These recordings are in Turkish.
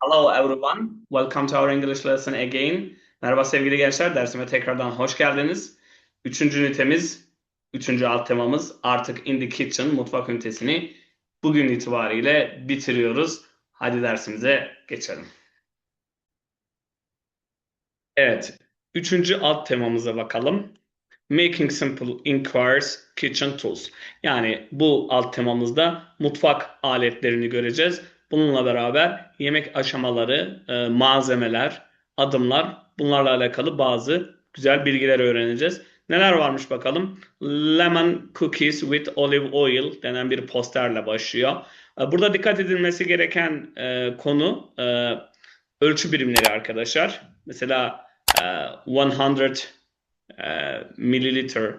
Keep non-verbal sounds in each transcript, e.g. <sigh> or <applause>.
Hello everyone. Welcome to our English lesson again. Merhaba sevgili gençler. Dersime tekrardan hoş geldiniz. Üçüncü ünitemiz, üçüncü alt temamız artık in the kitchen mutfak ünitesini bugün itibariyle bitiriyoruz. Hadi dersimize geçelim. Evet, üçüncü alt temamıza bakalım. Making simple inquiries kitchen tools. Yani bu alt temamızda mutfak aletlerini göreceğiz. Bununla beraber yemek aşamaları, e, malzemeler, adımlar bunlarla alakalı bazı güzel bilgiler öğreneceğiz. Neler varmış bakalım? Lemon cookies with olive oil denen bir posterle başlıyor. E, Burada dikkat edilmesi gereken e, konu ölçü birimleri arkadaşlar. Mesela e, 100 e, mililitre,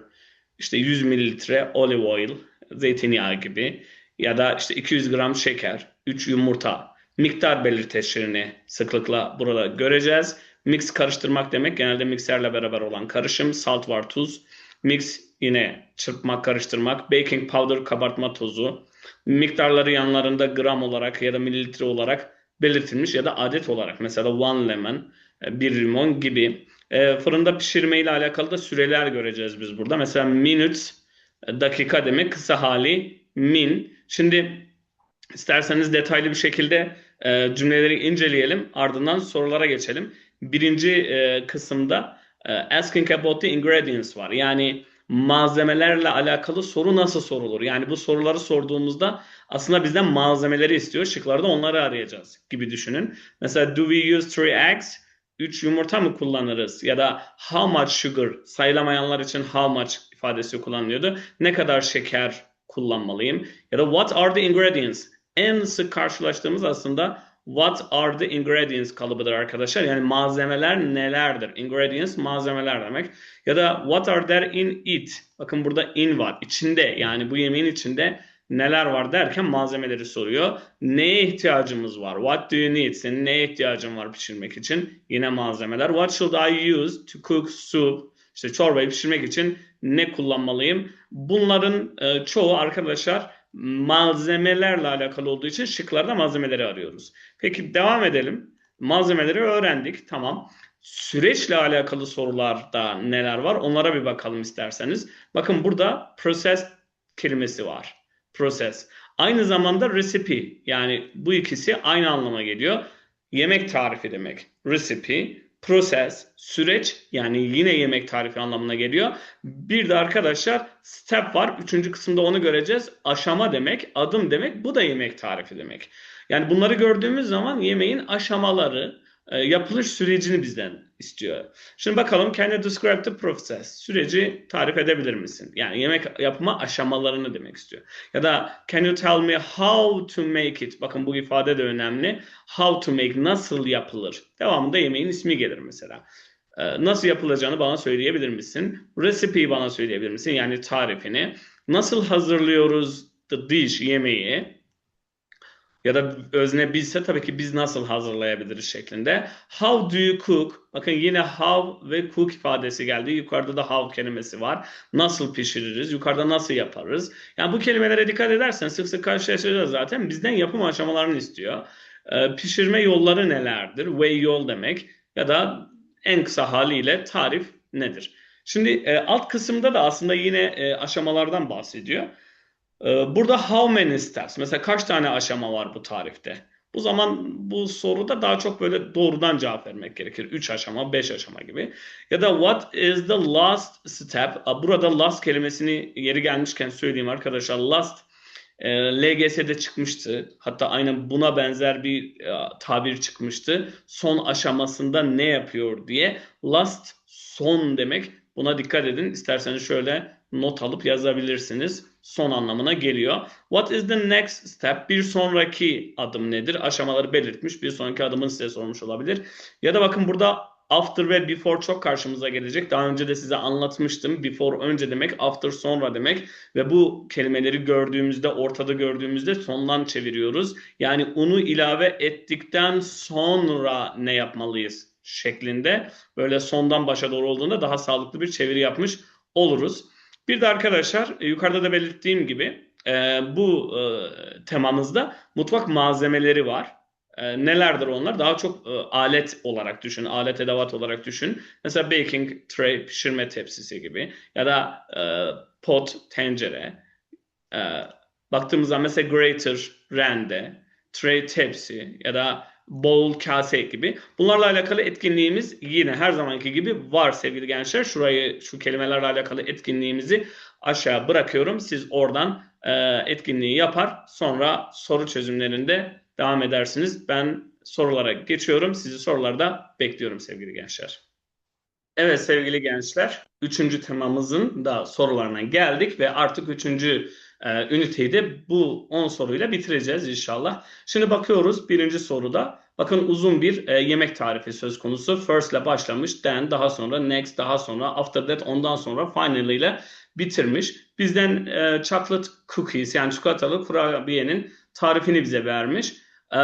işte 100 mililitre olive oil, zeytinyağı gibi ya da işte 200 gram şeker, 3 yumurta miktar belirteçlerini sıklıkla burada göreceğiz. Mix karıştırmak demek genelde mikserle beraber olan karışım. Salt var tuz. Mix yine çırpmak karıştırmak. Baking powder kabartma tozu. Miktarları yanlarında gram olarak ya da mililitre olarak belirtilmiş ya da adet olarak. Mesela one lemon, bir limon gibi. E, fırında pişirme ile alakalı da süreler göreceğiz biz burada. Mesela minutes dakika demek kısa hali min. Şimdi isterseniz detaylı bir şekilde e, cümleleri inceleyelim. Ardından sorulara geçelim. Birinci e, kısımda e, asking about the ingredients var. Yani malzemelerle alakalı soru nasıl sorulur? Yani bu soruları sorduğumuzda aslında bizden malzemeleri istiyor. Şıklarda onları arayacağız gibi düşünün. Mesela do we use three eggs? 3 yumurta mı kullanırız? Ya da how much sugar? Sayılamayanlar için how much ifadesi kullanılıyordu. Ne kadar şeker kullanmalıyım? Ya da what are the ingredients? En sık karşılaştığımız aslında what are the ingredients kalıbıdır arkadaşlar. Yani malzemeler nelerdir? Ingredients malzemeler demek. Ya da what are there in it? Bakın burada in var. İçinde yani bu yemeğin içinde neler var derken malzemeleri soruyor. Neye ihtiyacımız var? What do you need? Senin neye ihtiyacın var pişirmek için? Yine malzemeler. What should I use to cook soup? İşte çorbayı pişirmek için ne kullanmalıyım? Bunların e, çoğu arkadaşlar malzemelerle alakalı olduğu için şıklarda malzemeleri arıyoruz. Peki devam edelim. Malzemeleri öğrendik. Tamam. Süreçle alakalı sorularda neler var? Onlara bir bakalım isterseniz. Bakın burada process kelimesi var. Process. Aynı zamanda recipe yani bu ikisi aynı anlama geliyor. Yemek tarifi demek. Recipe, process, süreç yani yine yemek tarifi anlamına geliyor. Bir de arkadaşlar step var. Üçüncü kısımda onu göreceğiz. Aşama demek, adım demek. Bu da yemek tarifi demek. Yani bunları gördüğümüz zaman yemeğin aşamaları, yapılış sürecini bizden istiyor. Şimdi bakalım can you describe the process? Süreci tarif edebilir misin? Yani yemek yapma aşamalarını demek istiyor. Ya da can you tell me how to make it? Bakın bu ifade de önemli. How to make nasıl yapılır? Devamında yemeğin ismi gelir mesela. E, nasıl yapılacağını bana söyleyebilir misin? Recipe'yi bana söyleyebilir misin? Yani tarifini. Nasıl hazırlıyoruz the dish yemeği? Ya da özne bizse tabii ki biz nasıl hazırlayabiliriz şeklinde. How do you cook? Bakın yine how ve cook ifadesi geldi. Yukarıda da how kelimesi var. Nasıl pişiririz? Yukarıda nasıl yaparız? Yani bu kelimelere dikkat edersen sık sık karşılaşacağız zaten. Bizden yapım aşamalarını istiyor. Ee, pişirme yolları nelerdir? Way yol demek. Ya da en kısa haliyle tarif nedir? Şimdi e, alt kısımda da aslında yine e, aşamalardan bahsediyor. Ee, burada how many steps? Mesela kaç tane aşama var bu tarifte? Bu zaman bu soruda daha çok böyle doğrudan cevap vermek gerekir. 3 aşama, 5 aşama gibi. Ya da what is the last step? Burada last kelimesini yeri gelmişken söyleyeyim arkadaşlar. Last e, LGS'de çıkmıştı. Hatta aynen buna benzer bir e, tabir çıkmıştı. Son aşamasında ne yapıyor diye. Last son demek. Buna dikkat edin. İsterseniz şöyle not alıp yazabilirsiniz. Son anlamına geliyor. What is the next step? Bir sonraki adım nedir? Aşamaları belirtmiş. Bir sonraki adımını size sormuş olabilir. Ya da bakın burada after ve before çok karşımıza gelecek. Daha önce de size anlatmıştım. Before önce demek, after sonra demek ve bu kelimeleri gördüğümüzde, ortada gördüğümüzde sondan çeviriyoruz. Yani unu ilave ettikten sonra ne yapmalıyız şeklinde böyle sondan başa doğru olduğunda daha sağlıklı bir çeviri yapmış oluruz. Bir de arkadaşlar e, yukarıda da belirttiğim gibi e, bu e, temamızda mutfak malzemeleri var. E, nelerdir onlar? Daha çok e, alet olarak düşün, alet edevat olarak düşün. Mesela baking tray, pişirme tepsisi gibi ya da e, pot, tencere. E, baktığımızda mesela grater, rende, tray, tepsi ya da bowl, kase gibi. Bunlarla alakalı etkinliğimiz yine her zamanki gibi var sevgili gençler. Şurayı, şu kelimelerle alakalı etkinliğimizi aşağı bırakıyorum. Siz oradan e, etkinliği yapar. Sonra soru çözümlerinde devam edersiniz. Ben sorulara geçiyorum. Sizi sorularda bekliyorum sevgili gençler. Evet sevgili gençler, üçüncü temamızın da sorularına geldik ve artık üçüncü e, üniteyi de bu 10 soruyla bitireceğiz inşallah. Şimdi bakıyoruz birinci soruda. Bakın uzun bir e, yemek tarifi söz konusu. First ile başlamış, then daha sonra next, daha sonra after that, ondan sonra finally ile bitirmiş. Bizden e, chocolate cookies yani çikolatalı kurabiyenin tarifini bize vermiş. E,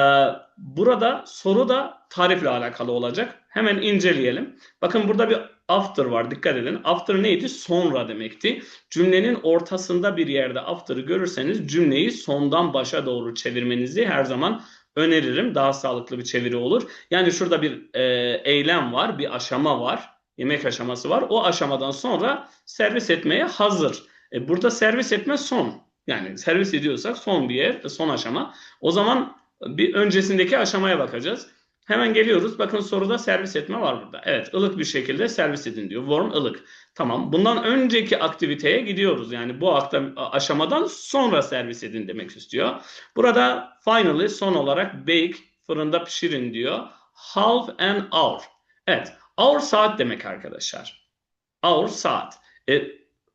burada soru da tarifle alakalı olacak. Hemen inceleyelim. Bakın burada bir after var. Dikkat edin. After neydi? Sonra demekti. Cümlenin ortasında bir yerde after'ı görürseniz cümleyi sondan başa doğru çevirmenizi her zaman öneririm. Daha sağlıklı bir çeviri olur. Yani şurada bir e, eylem var, bir aşama var. Yemek aşaması var. O aşamadan sonra servis etmeye hazır. E, burada servis etme son. Yani servis ediyorsak son bir yer, son aşama. O zaman bir öncesindeki aşamaya bakacağız. Hemen geliyoruz. Bakın soruda servis etme var burada. Evet ılık bir şekilde servis edin diyor. Warm ılık. Tamam. Bundan önceki aktiviteye gidiyoruz. Yani bu aşamadan sonra servis edin demek istiyor. Burada finally son olarak bake fırında pişirin diyor. Half an hour. Evet. Hour saat demek arkadaşlar. Hour saat. E,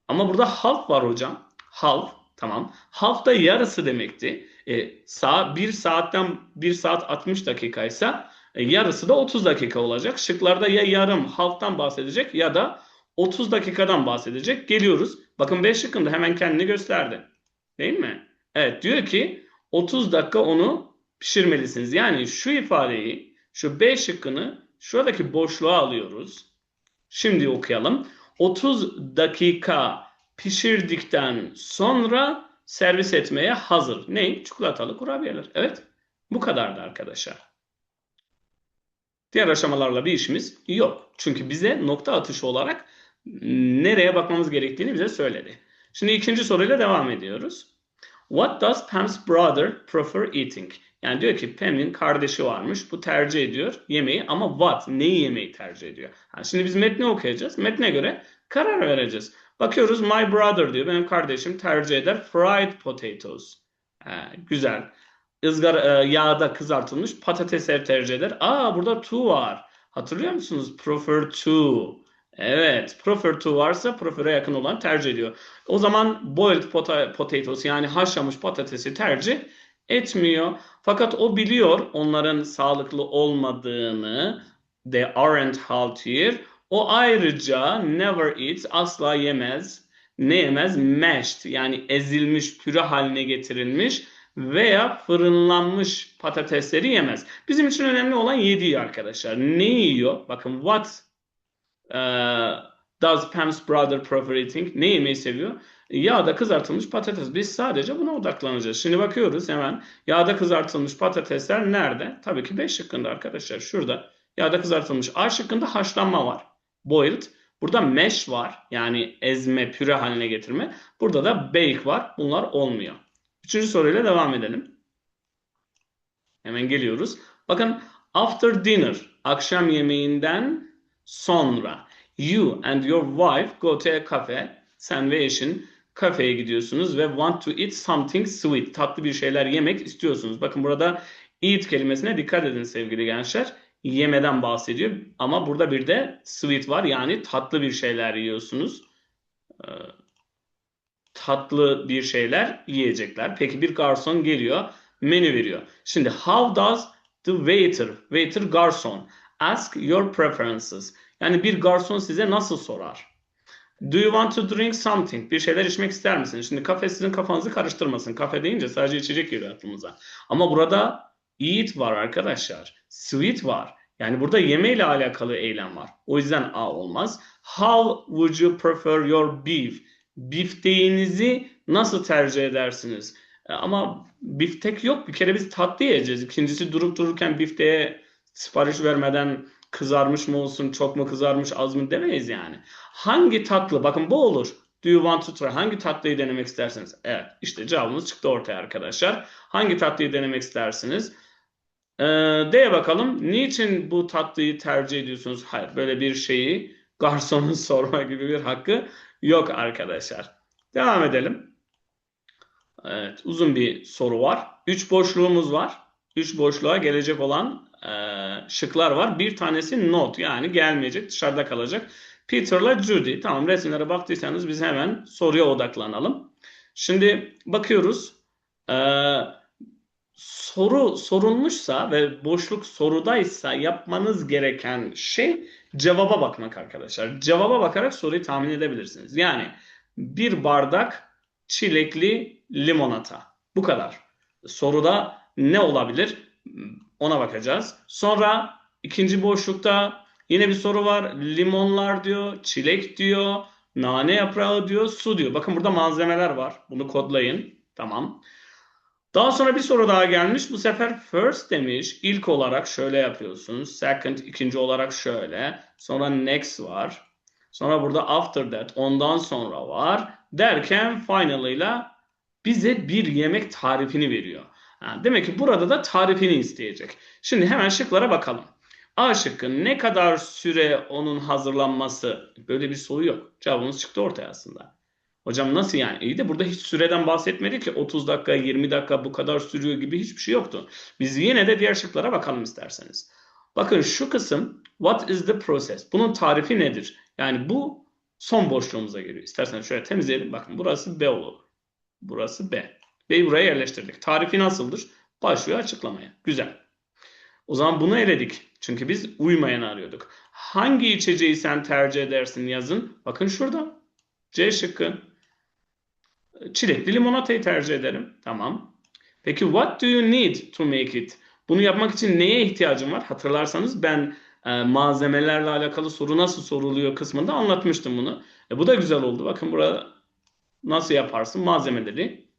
ama burada half var hocam. Half. Tamam. Half da yarısı demekti. E, saat, bir saatten bir saat 60 dakikaysa yarısı da 30 dakika olacak. Şıklarda ya yarım halftan bahsedecek ya da 30 dakikadan bahsedecek. Geliyoruz. Bakın 5 şıkkında hemen kendini gösterdi. Değil mi? Evet diyor ki 30 dakika onu pişirmelisiniz. Yani şu ifadeyi şu 5 şıkkını şuradaki boşluğa alıyoruz. Şimdi okuyalım. 30 dakika pişirdikten sonra servis etmeye hazır. Ne? Çikolatalı kurabiyeler. Evet. Bu kadardı arkadaşlar. Diğer aşamalarla bir işimiz yok. Çünkü bize nokta atışı olarak nereye bakmamız gerektiğini bize söyledi. Şimdi ikinci soruyla devam ediyoruz. What does Pam's brother prefer eating? Yani diyor ki Pam'in kardeşi varmış. Bu tercih ediyor yemeği ama what? Neyi yemeği tercih ediyor? Yani şimdi biz metni okuyacağız. Metne göre karar vereceğiz. Bakıyoruz my brother diyor. Benim kardeşim tercih eder fried potatoes. Ha, güzel ızgara e, yağda kızartılmış patates tercih eder. Aa burada to var. Hatırlıyor musunuz? Prefer to. Evet, prefer to varsa prefer'e yakın olan tercih ediyor. O zaman boiled potatoes yani haşlanmış patatesi tercih etmiyor. Fakat o biliyor onların sağlıklı olmadığını. They aren't healthy. O ayrıca never eats asla yemez. Ne yemez? Mashed yani ezilmiş, püre haline getirilmiş veya fırınlanmış patatesleri yemez. Bizim için önemli olan yediği arkadaşlar. Ne yiyor? Bakın what uh, does Pam's brother prefer eating? Ne yemeyi seviyor? Yağda kızartılmış patates. Biz sadece buna odaklanacağız. Şimdi bakıyoruz hemen. Yağda kızartılmış patatesler nerede? Tabii ki B şıkkında arkadaşlar. Şurada. Yağda kızartılmış. A şıkkında haşlanma var. Boiled. Burada mesh var. Yani ezme, püre haline getirme. Burada da bake var. Bunlar olmuyor. Üçüncü soruyla devam edelim. Hemen geliyoruz. Bakın after dinner akşam yemeğinden sonra you and your wife go to a cafe sen ve eşin kafeye gidiyorsunuz ve want to eat something sweet tatlı bir şeyler yemek istiyorsunuz. Bakın burada eat kelimesine dikkat edin sevgili gençler. Yemeden bahsediyor ama burada bir de sweet var yani tatlı bir şeyler yiyorsunuz. Tatlı bir şeyler yiyecekler. Peki bir garson geliyor, menü veriyor. Şimdi how does the waiter, waiter garson ask your preferences? Yani bir garson size nasıl sorar? Do you want to drink something? Bir şeyler içmek ister misiniz? Şimdi kafe sizin kafanızı karıştırmasın. Kafe deyince sadece içecek geliyor aklımıza. Ama burada eat var arkadaşlar. Sweet var. Yani burada yemeğiyle alakalı eylem var. O yüzden A olmaz. How would you prefer your beef? Bifteğinizi nasıl tercih edersiniz? E, ama biftek yok. Bir kere biz tatlı yiyeceğiz. İkincisi durup dururken bifteğe sipariş vermeden kızarmış mı olsun, çok mu kızarmış, az mı demeyiz yani. Hangi tatlı? Bakın bu olur. Do you want to try? Hangi tatlıyı denemek istersiniz? Evet, işte cevabımız çıktı ortaya arkadaşlar. Hangi tatlıyı denemek istersiniz? Ee, D'ye bakalım. Niçin bu tatlıyı tercih ediyorsunuz? Hayır, böyle bir şeyi garsonun <laughs> sorma gibi bir hakkı yok arkadaşlar. Devam edelim. Evet, uzun bir soru var. Üç boşluğumuz var. Üç boşluğa gelecek olan e, şıklar var. Bir tanesi not yani gelmeyecek, dışarıda kalacak. Peter'la Judy. Tamam resimlere baktıysanız biz hemen soruya odaklanalım. Şimdi bakıyoruz. Ee, soru sorulmuşsa ve boşluk sorudaysa yapmanız gereken şey cevaba bakmak arkadaşlar. Cevaba bakarak soruyu tahmin edebilirsiniz. Yani bir bardak çilekli limonata. Bu kadar. Soruda ne olabilir? Ona bakacağız. Sonra ikinci boşlukta yine bir soru var. Limonlar diyor, çilek diyor, nane yaprağı diyor, su diyor. Bakın burada malzemeler var. Bunu kodlayın. Tamam. Daha sonra bir soru daha gelmiş. Bu sefer first demiş. İlk olarak şöyle yapıyorsunuz. Second ikinci olarak şöyle. Sonra next var. Sonra burada after that ondan sonra var. Derken finalıyla bize bir yemek tarifini veriyor. Demek ki burada da tarifini isteyecek. Şimdi hemen şıklara bakalım. A şıkkı ne kadar süre onun hazırlanması? Böyle bir soru yok. Cevabımız çıktı ortaya aslında. Hocam nasıl yani? İyi de burada hiç süreden bahsetmedi ki 30 dakika, 20 dakika bu kadar sürüyor gibi hiçbir şey yoktu. Biz yine de diğer şıklara bakalım isterseniz. Bakın şu kısım what is the process? Bunun tarifi nedir? Yani bu son boşluğumuza giriyor. İsterseniz şöyle temizleyelim. Bakın burası B olur. Burası B. B'yi buraya yerleştirdik. Tarifi nasıldır? Başlıyor açıklamaya. Güzel. O zaman bunu eledik. Çünkü biz uymayanı arıyorduk. Hangi içeceği sen tercih edersin yazın. Bakın şurada. C şıkkı. Çilekli limonatayı tercih ederim. Tamam. Peki what do you need to make it? Bunu yapmak için neye ihtiyacın var? Hatırlarsanız ben e, malzemelerle alakalı soru nasıl soruluyor kısmında anlatmıştım bunu. E, bu da güzel oldu. Bakın burada nasıl yaparsın? Malzemeleri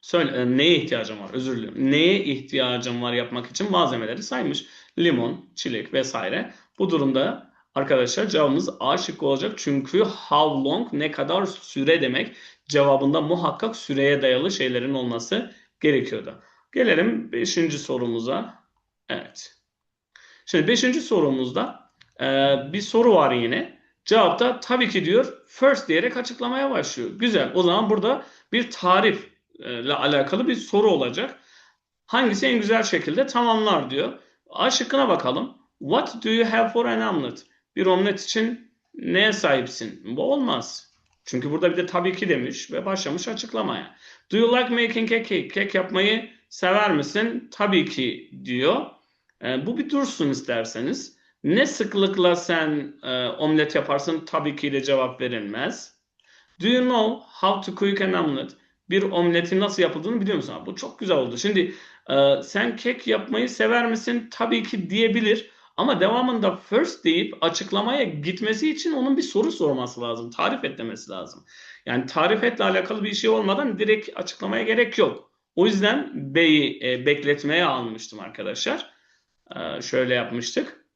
söyle e, neye ihtiyacım var? Özür dilerim. Neye ihtiyacım var yapmak için malzemeleri saymış. Limon, çilek vesaire. Bu durumda arkadaşlar cevabımız A şıkkı olacak. Çünkü how long ne kadar süre demek. Cevabında muhakkak süreye dayalı şeylerin olması gerekiyordu. Gelelim 5. sorumuza. Evet. Şimdi 5. sorumuzda e, bir soru var yine. Cevapta tabii ki diyor first diyerek açıklamaya başlıyor. Güzel. O zaman burada bir tarifle alakalı bir soru olacak. Hangisi en güzel şekilde tamamlar diyor. A şıkkına bakalım. What do you have for an omelet? Bir omlet için neye sahipsin? Bu olmaz. Çünkü burada bir de tabii ki demiş ve başlamış açıklamaya. Do you like making a cake? Kek yapmayı sever misin? Tabii ki diyor. E, bu bir dursun isterseniz. Ne sıklıkla sen e, omlet yaparsın? Tabii ki de cevap verilmez. Do you know how to cook an omelet? Bir omletin nasıl yapıldığını biliyor musun? Bu çok güzel oldu. Şimdi e, sen kek yapmayı sever misin? Tabii ki diyebilir. Ama devamında first deyip açıklamaya gitmesi için onun bir soru sorması lazım. Tarif et demesi lazım. Yani tarif etle alakalı bir şey olmadan direkt açıklamaya gerek yok. O yüzden B'yi e, bekletmeye almıştım arkadaşlar. E, şöyle yapmıştık.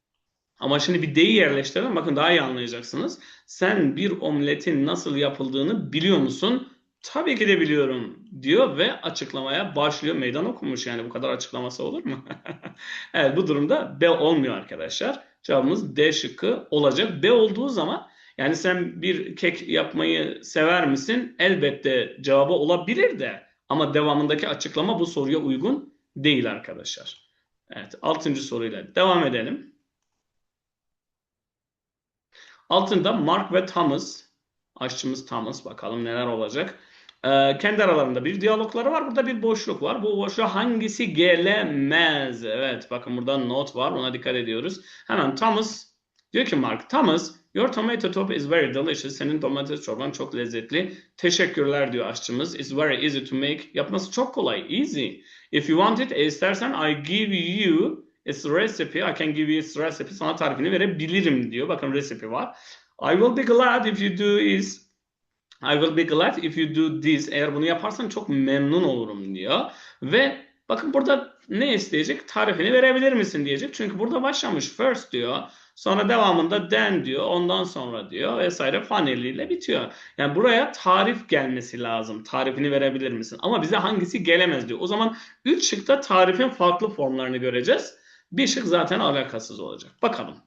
Ama şimdi bir D'yi yerleştirelim. Bakın daha iyi anlayacaksınız. Sen bir omletin nasıl yapıldığını biliyor musun? Tabii ki de biliyorum diyor ve açıklamaya başlıyor. Meydan okumuş yani bu kadar açıklaması olur mu? <laughs> evet bu durumda B olmuyor arkadaşlar. Cevabımız D şıkkı olacak. B olduğu zaman yani sen bir kek yapmayı sever misin? Elbette cevabı olabilir de ama devamındaki açıklama bu soruya uygun değil arkadaşlar. Evet altıncı soruyla devam edelim. Altında Mark ve Thomas aşçımız Thomas bakalım neler olacak. Ee, kendi aralarında bir diyalogları var. Burada bir boşluk var. Bu boşluğa hangisi gelemez? Evet bakın burada not var. Ona dikkat ediyoruz. Hemen Thomas diyor ki Mark Thomas your tomato soup is very delicious. Senin domates çorban çok lezzetli. Teşekkürler diyor aşçımız. It's very easy to make. Yapması çok kolay. Easy. If you want it e, istersen I give you its recipe. I can give you its recipe. Sana tarifini verebilirim diyor. Bakın recipe var. I will be glad if you do is I will be glad if you do this. Eğer bunu yaparsan çok memnun olurum diyor. Ve bakın burada ne isteyecek? Tarifini verebilir misin diyecek. Çünkü burada başlamış first diyor. Sonra devamında then diyor. Ondan sonra diyor vesaire faneliyle bitiyor. Yani buraya tarif gelmesi lazım. Tarifini verebilir misin? Ama bize hangisi gelemez diyor. O zaman 3 şıkta tarifin farklı formlarını göreceğiz. Bir şık zaten alakasız olacak. Bakalım.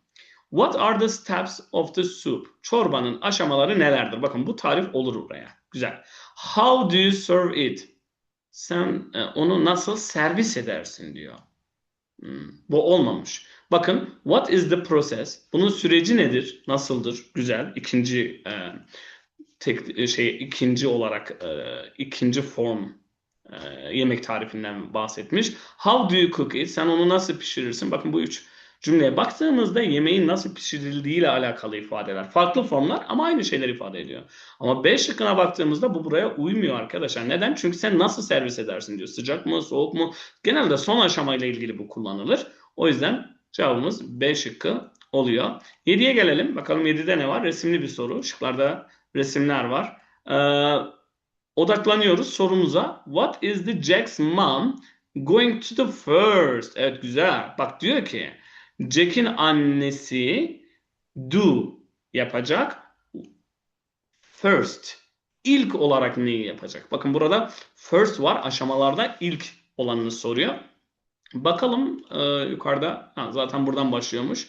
What are the steps of the soup? Çorbanın aşamaları nelerdir? Bakın bu tarif olur buraya. Güzel. How do you serve it? Sen e, onu nasıl servis edersin diyor. Hmm, bu olmamış. Bakın what is the process? Bunun süreci nedir? Nasıldır? Güzel. İkinci e, tek e, şey ikinci olarak e, ikinci form e, yemek tarifinden bahsetmiş. How do you cook it? Sen onu nasıl pişirirsin? Bakın bu üç cümleye baktığımızda yemeğin nasıl pişirildiği ile alakalı ifadeler. Farklı formlar ama aynı şeyler ifade ediyor. Ama B şıkkına baktığımızda bu buraya uymuyor arkadaşlar. Neden? Çünkü sen nasıl servis edersin diyor. Sıcak mı, soğuk mu? Genelde son aşamayla ilgili bu kullanılır. O yüzden cevabımız B şıkkı oluyor. 7'ye gelelim. Bakalım 7'de ne var? Resimli bir soru. Şıklarda resimler var. Ee, odaklanıyoruz sorumuza. What is the Jack's mom going to the first? Evet güzel. Bak diyor ki Jack'in annesi do yapacak. First. İlk olarak neyi yapacak? Bakın burada first var. Aşamalarda ilk olanını soruyor. Bakalım e, yukarıda ha, zaten buradan başlıyormuş.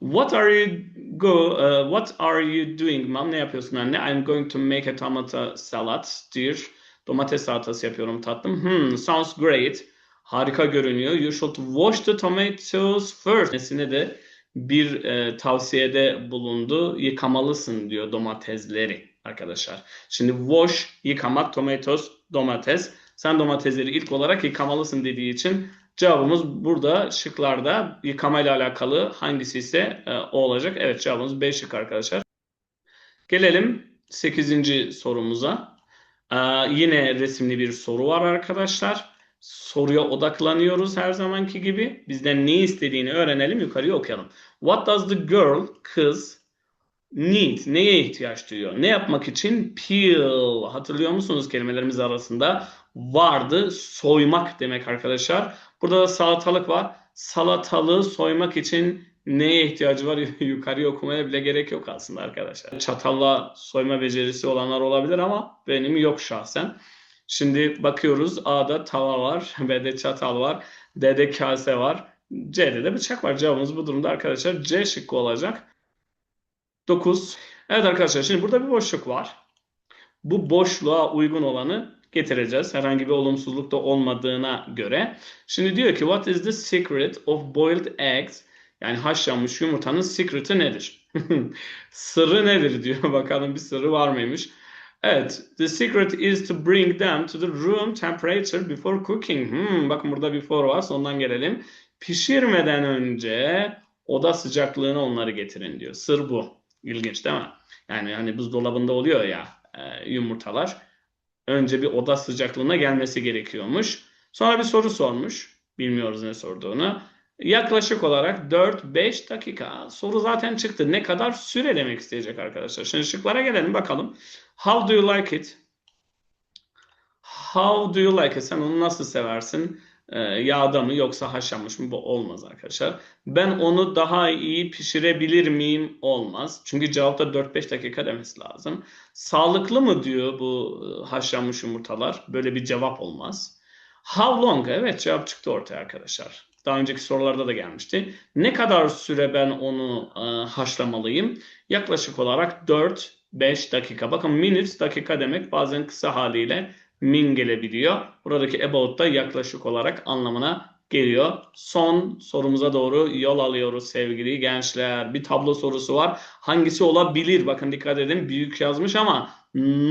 What are you go uh, what are you doing mom? Ne yapıyorsun anne? I'm going to make a tomato salad diyor. Domates salatası yapıyorum tatlım. Hmm, sounds great. Harika görünüyor. You should wash the tomatoes first. Nesine de bir e, tavsiyede bulundu. Yıkamalısın diyor domatesleri arkadaşlar. Şimdi wash yıkamak, tomatoes domates. Sen domatesleri ilk olarak yıkamalısın dediği için cevabımız burada şıklarda yıkamayla alakalı hangisi ise e, o olacak. Evet cevabımız B şık arkadaşlar. Gelelim 8. sorumuza. Ee, yine resimli bir soru var arkadaşlar. Soruya odaklanıyoruz her zamanki gibi. Bizden ne istediğini öğrenelim, yukarıya okuyalım. What does the girl, kız, need, neye ihtiyaç duyuyor? Ne yapmak için? Peel. Hatırlıyor musunuz kelimelerimiz arasında? Vardı, soymak demek arkadaşlar. Burada da salatalık var. Salatalığı soymak için neye ihtiyacı var? <laughs> Yukarıya okumaya bile gerek yok aslında arkadaşlar. Çatalla soyma becerisi olanlar olabilir ama benim yok şahsen. Şimdi bakıyoruz A'da tava var, <laughs> B'de çatal var, D'de kase var, C'de de bıçak var. Cevabımız bu durumda arkadaşlar C şıkkı olacak. 9. Evet arkadaşlar şimdi burada bir boşluk var. Bu boşluğa uygun olanı getireceğiz. Herhangi bir olumsuzluk da olmadığına göre. Şimdi diyor ki what is the secret of boiled eggs? Yani haşlanmış yumurtanın secret'i nedir? <laughs> Sırrı nedir diyor. <laughs> Bakalım bir sırrı var mıymış? Evet. The secret is to bring them to the room temperature before cooking. Hmm, bakın burada before var. Sondan gelelim. Pişirmeden önce oda sıcaklığına onları getirin diyor. Sır bu. İlginç değil mi? Yani hani buzdolabında oluyor ya e, yumurtalar. Önce bir oda sıcaklığına gelmesi gerekiyormuş. Sonra bir soru sormuş. Bilmiyoruz ne sorduğunu. Yaklaşık olarak 4-5 dakika. Soru zaten çıktı. Ne kadar süre demek isteyecek arkadaşlar. Şimdi şıklara gelelim bakalım. How do you like it? How do you like it? Sen onu nasıl seversin? Ee, yağda mı yoksa haşlanmış mı? Bu olmaz arkadaşlar. Ben onu daha iyi pişirebilir miyim? Olmaz. Çünkü cevapta 4-5 dakika demesi lazım. Sağlıklı mı diyor bu haşlanmış yumurtalar? Böyle bir cevap olmaz. How long? Evet cevap çıktı ortaya arkadaşlar. Daha önceki sorularda da gelmişti. Ne kadar süre ben onu e, haşlamalıyım? Yaklaşık olarak 4-5 dakika. Bakın minutes dakika demek bazen kısa haliyle min gelebiliyor. Buradaki about da yaklaşık olarak anlamına geliyor. Son sorumuza doğru yol alıyoruz sevgili gençler. Bir tablo sorusu var. Hangisi olabilir? Bakın dikkat edin büyük yazmış ama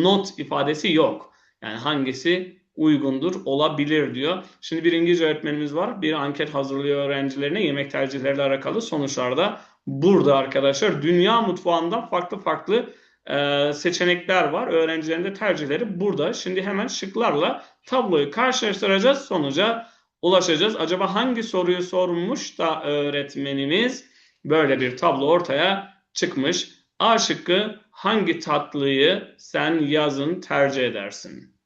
not ifadesi yok. Yani hangisi uygundur, olabilir diyor. Şimdi bir İngilizce öğretmenimiz var. Bir anket hazırlıyor öğrencilerine yemek tercihleriyle alakalı sonuçlarda. Burada arkadaşlar dünya mutfağında farklı farklı e, seçenekler var. Öğrencilerin de tercihleri burada. Şimdi hemen şıklarla tabloyu karşılaştıracağız. Sonuca ulaşacağız. Acaba hangi soruyu sormuş da öğretmenimiz böyle bir tablo ortaya çıkmış? A şıkkı hangi tatlıyı sen yazın tercih edersin?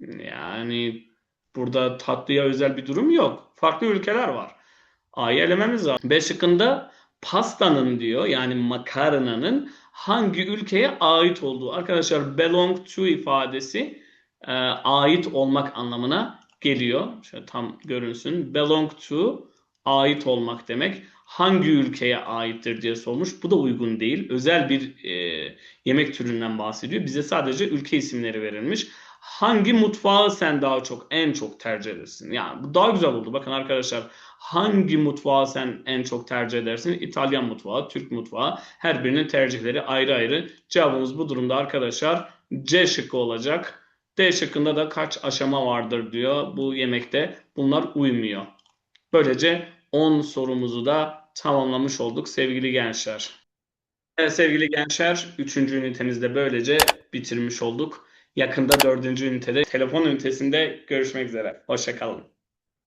Yani burada tatlıya özel bir durum yok. Farklı ülkeler var. A'yı elememiz lazım. B şıkkında pastanın diyor yani makarnanın hangi ülkeye ait olduğu. Arkadaşlar belong to ifadesi e, ait olmak anlamına geliyor. Şöyle tam görünsün. Belong to ait olmak demek. Hangi ülkeye aittir diye sormuş. Bu da uygun değil. Özel bir e, yemek türünden bahsediyor. Bize sadece ülke isimleri verilmiş. Hangi mutfağı sen daha çok en çok tercih edersin? Yani bu daha güzel oldu. Bakın arkadaşlar hangi mutfağı sen en çok tercih edersin? İtalyan mutfağı, Türk mutfağı. Her birinin tercihleri ayrı ayrı. Cevabımız bu durumda arkadaşlar C şıkkı olacak. D şıkkında da kaç aşama vardır diyor bu yemekte. Bunlar uymuyor. Böylece 10 sorumuzu da tamamlamış olduk sevgili gençler. Evet sevgili gençler 3. ünitemizde böylece bitirmiş olduk. Yakında 4. ünitede telefon ünitesinde görüşmek üzere. Hoşçakalın.